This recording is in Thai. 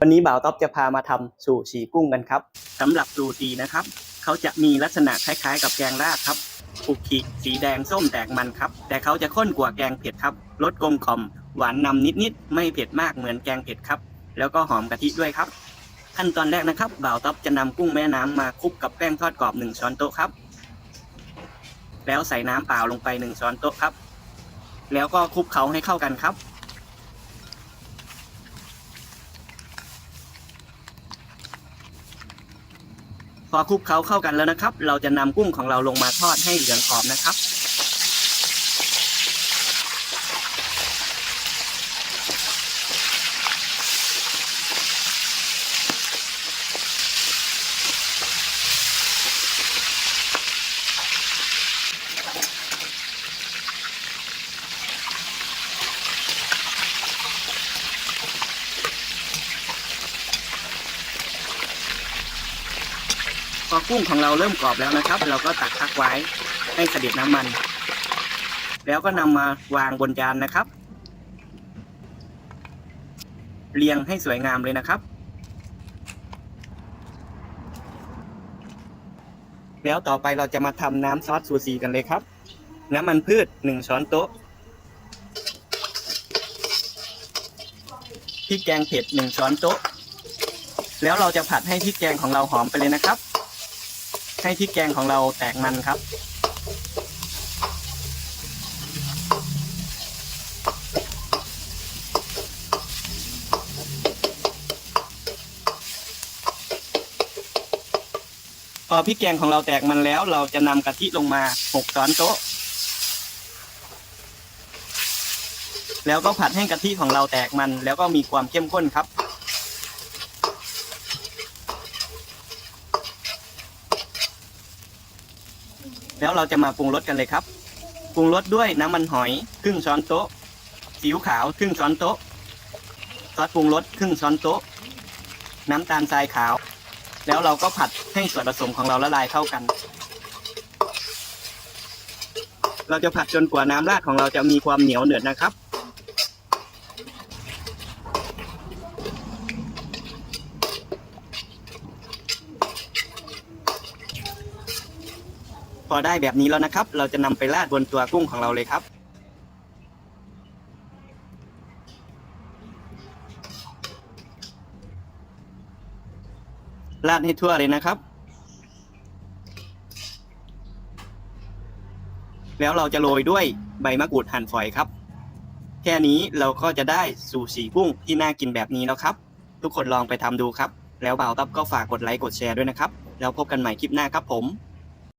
วันนี้บ่าวต๊อบจะพามาทำสู่ชีกุ้งกันครับสำหรับสูตีนะครับ เขาจะมีลักษณะคล้ายๆ กับแกงราดครับปุกขีสีแดงส้มแตกมันครับ แต่เขาจะข้นกว่าแกงเผ็ดครับรสกลมกล่อมหวานนำนิดๆไม่เผ็ดมากเหมือนแกงเผ็ดครับ แล้วก็หอมกะทิด้วยครับ ขั้นตอนแรกนะครับบ่าวต๊อบจะนำกุ้งแม่น้ำมาคลุกกับแป้งทอดกรอบหนึ่งช้อนโต๊ะครับ แล้วใส่น้ำเปล่าลงไปหนึ่งช้อนโต๊ะครับ แล้วก็คลุกเขาให้เข้ากันครับ อคลุกเคล้าเข้ากันแล้วนะครับ เราจะนำกุ้งของเราลงมาทอดให้เหลืองกรอบนะครับ พอกุ้งของเราเริ่มกรอบแล้วนะครับ เราก็ตักพักไว้ให้เสด็จน้ำมัน แล้วก็นำมาวางบนจานนะครับ เรียงให้สวยงามเลยนะครับ แล้วต่อไปเราจะมาทำน้ำซอสซูซีกันเลยครับ น้ำมันพืชหนึ่งช้อนโต๊ะพริกแกงเผ็ดหนึ่งช้อนโต๊ะ แล้วเราจะผัดให้พริกแกงของเราหอมไปเลยนะครับ ให้พริกแกงของเราแตกมันครับ พอพริกแกงของเราแตกมันแล้ว เราจะนำกะทิลงมา6ช้อนโต๊ะ แล้วก็ผัดให้กะทิของเราแตกมัน แล้วก็มีความเข้มข้นครับ แล้วเราจะมาปรุงรสกันเลยครับ ปรุงรสด้วยน้ำมันหอยครึ่งช้อนโต๊ะซีอิ๊วขาวครึ่งช้อนโต๊ะ ซอสปรุงรสครึ่งช้อนโต๊ะ น้ำตาลทรายขาว แล้วเราก็ผัดให้ส่วนผสมของเราละลายเข้ากัน เราจะผัดจนกว่าน้ำราดของเราจะมีความเหนียวเหนือดนะครับ พอได้แบบนี้แล้วนะครับ เราจะนำไปราดบนตัวกุ้งของเราเลยครับ ราดให้ทั่วเลยนะครับ แล้วเราจะโรยด้วยใบมะกรูดหั่นฝอยครับ แค่นี้เราก็จะได้สูสีกุ้งที่น่ากินแบบนี้แล้วครับ ทุกคนลองไปทำดูครับ แล้วบ่าวตับก็ฝากกดไลค์กดแชร์ด้วยนะครับ แล้วพบกันใหม่คลิปหน้าครับผม